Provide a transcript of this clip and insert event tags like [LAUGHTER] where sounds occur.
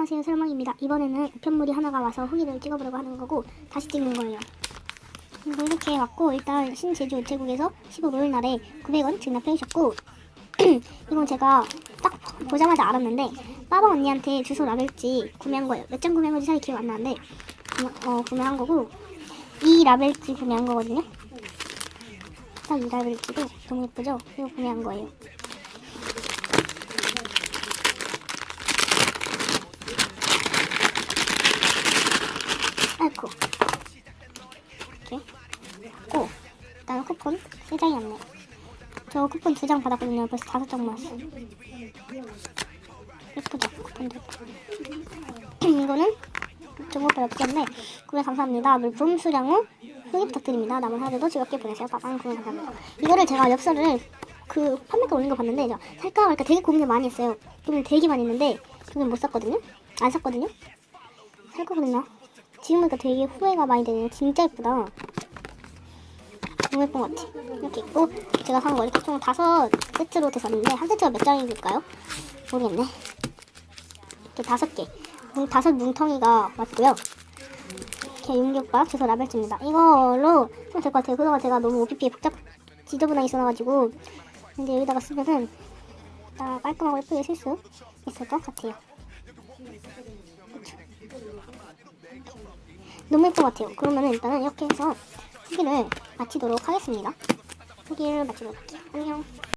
안녕하세요 설망입니다. 이번에는 우편물이 하나가 와서 후기를 찍어보려고 하는 거고 다시 찍는 거예요. 그리고 이렇게 왔고 일단 신제주 우체국에서 15일 날에 900원 증납해 주셨고 [CLEARS THROAT] 이건 제가 딱 보자마자 알았는데 빠방 언니한테 주소 라벨지 구매한 거예요. 몇 장 구매한 건지 잘 기억 안 나는데 구매, 어, 구매한 거고 이 라벨지 구매한 거거든요. 딱 이 라벨지도 너무 예쁘죠? 이거 구매한 거예요 아이고 이렇게 고 그다음에 쿠폰? 3장이 왔네요 저 쿠폰 2장 받았거든요. 벌써 5장 모았어 예쁘죠? 쿠폰도 예쁘고. [CLEARS THROAT] 이거는 정보별 없겠네 구매 감사합니다. 물품 수량 후 후기 부탁드립니다. 남은 하루도 즐겁게 보내세요. 빠방 구매 감사합니다. 이거를 제가 엽서를 그 판매가 올린 거 봤는데 저 살까 말까 되게 고민을 많이 했어요. 고민 되게 많이 했는데 저는 못 샀거든요. 안 샀거든요. 살거 그랬나? 지금 보니까 되게 후회가 많이 되네요. 진짜 예쁘다. 너무 예쁜 것 같아. 이렇게 있고 제가 산 거 이렇게 총 다섯 세트로 돼서는데 한 세트가 몇 장일까요? 모르겠네. 이렇게 다섯 개. 음, 다섯 뭉텅이가 왔고요. 이렇게 용격박 주소 라벨집니다. 이걸로 쓰면 될 것 같아요. 그동안 제가 너무 OPP에 복잡 지저분하게 써놔가지고 근데 여기다가 쓰면은 딱 깔끔하고 예쁘게 쓸 수 있을 것 같아요. 너무 예쁜 것 같아요. 그러면은 일단은 이렇게 해서 후기를 마치도록 하겠습니다. 후기를 마치도록 할게요. 안녕.